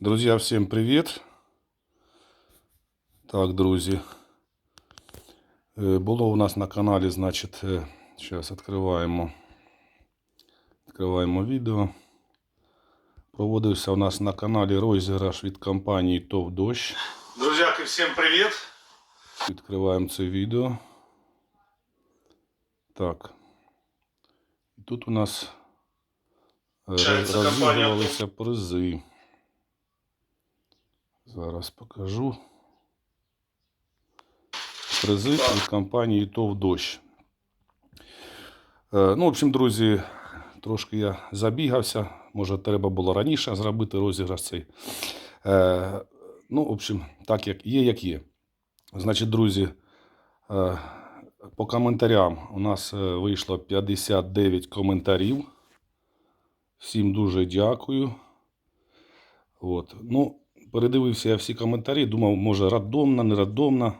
Друзья, всем привет. Так, друзі. е, Було у нас на каналі, значить, зараз відкриваємо. Відкриваємо відео. Проводився у нас на каналі розіграш від компанії ТОВ Дощ. Друзьяки, всем привет! Відкриваємо це відео. Так. Тут у нас компанія розігрувалися призи. Зараз покажу. Призи від компанії ТОВ Дощ. Е, Ну, в общем, друзі, трошки я забігався. Може, треба було раніше зробити розіграш цей. Е, Ну, в общем, так як є, як є. Значить, друзі, е, по коментарям у нас вийшло 59 коментарів. Всім дуже дякую. От. Ну, передивився я всі коментарі, думав, може, рандомно, не рандомно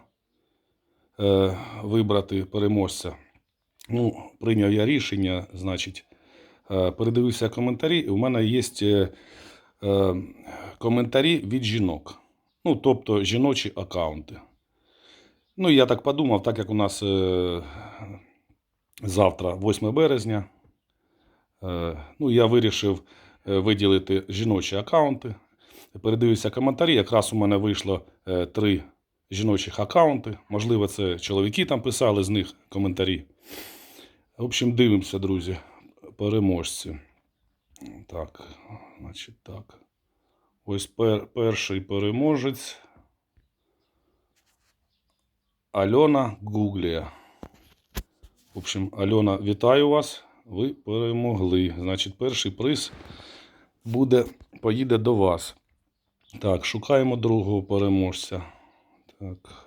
е, вибрати переможця. Ну, прийняв я рішення, значить, е, передивився коментарі, і у мене є е, е, коментарі від жінок. Ну, тобто жіночі аккаунти. Ну, я так подумав, так як у нас е, завтра, 8 березня, е, ну, я вирішив е, виділити жіночі аккаунти. Передивився коментарі. Якраз у мене вийшло е, три жіночих аккаунти. Можливо, це чоловіки там писали з них коментарі. В общем, дивимося, друзі, переможці. Так, значить так. Ось пер, перший переможець. Альона Гуглія. В общем, Альона, вітаю вас. Ви перемогли. Значить, перший приз буде, поїде до вас. Так, шукаємо другого переможця. Так.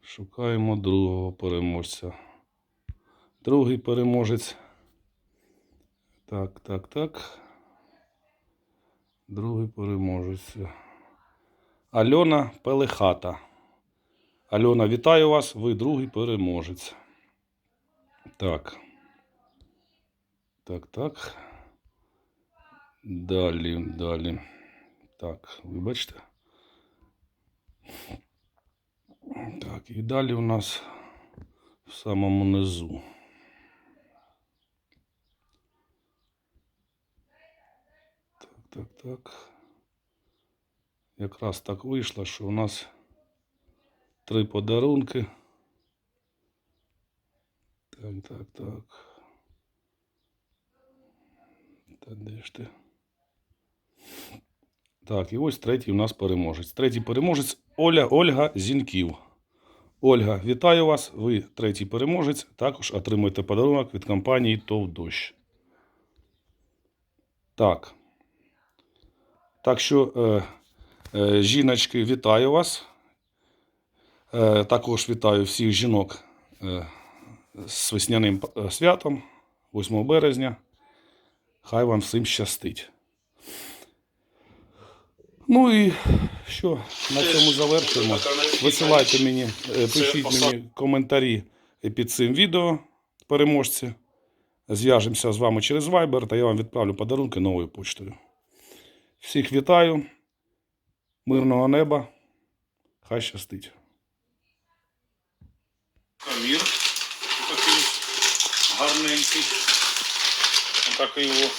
Шукаємо другого переможця. Другий переможець. Так, так, так. Другий переможець. Альона Пелехата. Альона, вітаю вас. Ви другий переможець. Так. Так, так. Далі, далі. Так, вибачте. Так, і далі у нас в самому низу. Так, так, так. Якраз так вийшло, що у нас три подарунки. Так, так, так. Та де ж ти? Так, і ось третій у нас переможець. Третій переможець Оля Ольга Зінків. Ольга, вітаю вас. Ви третій переможець. Також отримуєте подарунок від компанії ТОВ Дощ. Так. Так що, е, е, жіночки, вітаю вас. Е, також вітаю всіх жінок е, з весняним е, святом 8 березня. Хай вам всім щастить. Ну і що, на цьому завершуємо. Висилайте мені, е, пишіть мені коментарі під цим відео, переможці. Зв'яжемося з вами через Viber, та я вам відправлю подарунки новою почтою. Всіх вітаю, мирного неба, хай щастить. Камір такий гарненький. Отак його